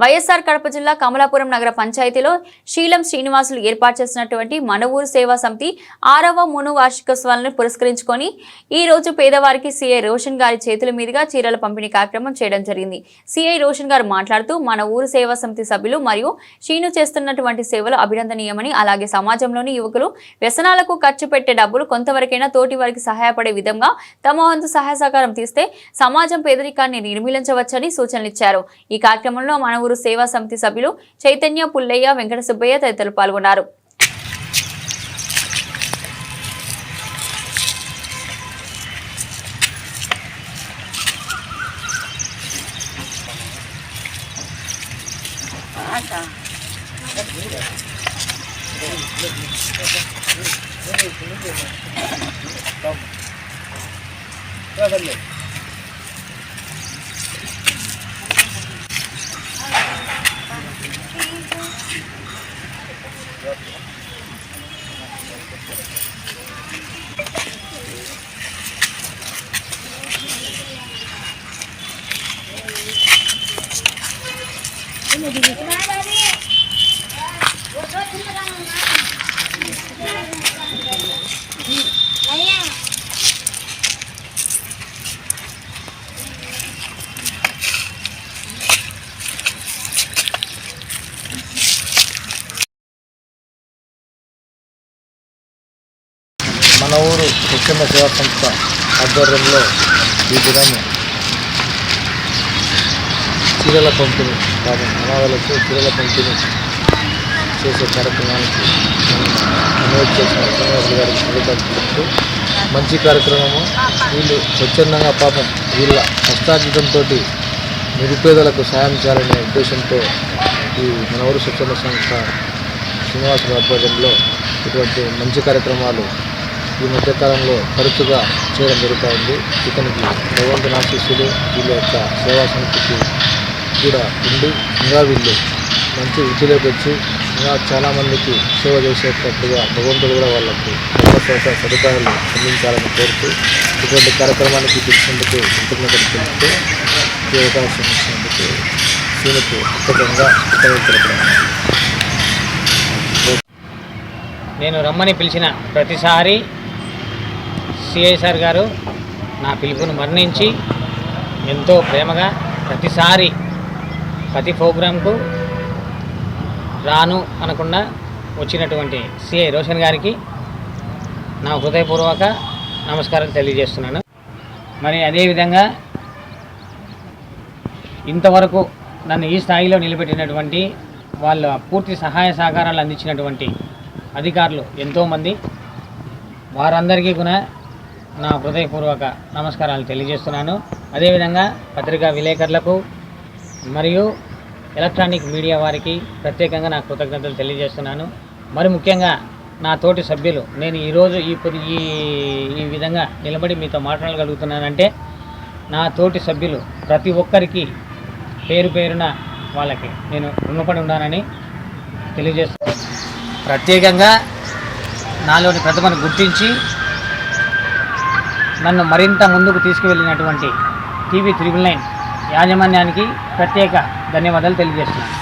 వైఎస్ఆర్ కడప జిల్లా కమలాపురం నగర పంచాయతీలో శీలం శ్రీనివాసులు ఏర్పాటు చేసినటువంటి మన ఊరు సేవా సమితి ఆరవ మూను వార్షికోత్సవాలను పురస్కరించుకొని ఈ రోజు పేదవారికి సిఐ రోషన్ గారి చేతుల మీదుగా చీరల పంపిణీ కార్యక్రమం చేయడం జరిగింది. సిఐ రోషన్ గారు మాట్లాడుతూ మన ఊరు సేవా సమితి సభ్యులు మరియు శ్రీను చేస్తున్నటువంటి సేవలు అభినందనీయమని అలాగే సమాజంలోని యువకులు వ్యసనాలకు ఖర్చు పెట్టే డబ్బులు కొంతవరకైనా తోటి వారికి సహాయపడే విధంగా తమ వంతు సహాయ సహకారం తీస్తే సమాజం పేదరికాన్ని నిర్మూలించవచ్చని సూచనలిచ్చారు ఈ కార్యక్రమంలో మన నెల్లూరు సేవా సమితి సభ్యులు చైతన్య పుల్లయ్య వెంకట సుబ్బయ్య తదితరులు పాల్గొన్నారు. Ini di sini. మన ఊరు స్వచ్ఛంద సేవా సంస్థ ఆధ్వర్యంలో ఈ దినము చీరల పంపిణీ కాదు అనాథలకు చీరల పంపిణీ చేసే కార్యక్రమానికి ఇన్వైట్ చేసిన శ్రీనివాసులు గారికి కృతజ్ఞతలు మంచి కార్యక్రమము. వీళ్ళు స్వచ్ఛందంగా పాపం వీళ్ళ కష్టార్జితంతో నిరుపేదలకు సాయం చేయాలనే ఉద్దేశంతో ఈ మన ఊరు స్వచ్ఛంద సంస్థ శ్రీనివాసుల ఆధ్వర్యంలో ఇటువంటి మంచి కార్యక్రమాలు ఈ మధ్యకాలంలో తరచుగా చేయడం జరుగుతుంది. ఇతనికి భగవంతుని ఆశీస్సులు వీళ్ళ యొక్క సేవా సమితికి కూడా ఉండి ఇంకా వీళ్ళు మంచి వృద్ధిలోకి వచ్చి ఇంకా చాలామందికి సేవ చేసేటట్టుగా భగవంతుడు కూడా వాళ్ళకు సర్వ సదుపాయాలు అందించాలని కోరుతూ ఇటువంటి కార్యక్రమానికి పిలిచినందుకు కృతజ్ఞతలు తెలుపుతూ ఈ అవకాశం ఇచ్చినందుకు సీనుకు కృతజ్ఞంగా నేను రమ్మని పిలిచిన ప్రతిసారి సిఐ సార్ గారు నా పిలుపును మరణించి ఎంతో ప్రేమగా ప్రతిసారి ప్రతి ప్రోగ్రాంకు రాను అనకుండా వచ్చినటువంటి సిఐ రోషన్ గారికి నా హృదయపూర్వక నమస్కారం తెలియజేస్తున్నాను. మరి అదేవిధంగా ఇంతవరకు నన్ను ఈ స్థాయిలో నిలబెట్టినటువంటి వాళ్ళ పూర్తి సహాయ సహకారాలు అందించినటువంటి అధికారులు ఎంతోమంది. వారందరికీ కూడా నా హృదయపూర్వక నమస్కారాలు తెలియజేస్తున్నాను. అదేవిధంగా పత్రికా విలేకరులకు మరియు ఎలక్ట్రానిక్ మీడియా వారికి ప్రత్యేకంగా నా కృతజ్ఞతలు తెలియజేస్తున్నాను. మరి ముఖ్యంగా నా తోటి సభ్యులు నేను ఈరోజు ఈ ఈ ఈ విధంగా నిలబడి మీతో మాట్లాడగలుగుతున్నానంటే నా తోటి సభ్యులు ప్రతి ఒక్కరికి పేరు పేరున వాళ్ళకి నేను రుణపడి ఉన్నానని తెలియజేస్తున్నాను. ప్రత్యేకంగా నాలోని ప్రతిభను గుర్తించి నన్ను మరింత ముందుకు తీసుకువెళ్ళినటువంటి టీవీ త్రిబుల్ నైన్ యాజమాన్యానికి ప్రత్యేక ధన్యవాదాలు తెలియజేస్తున్నాను.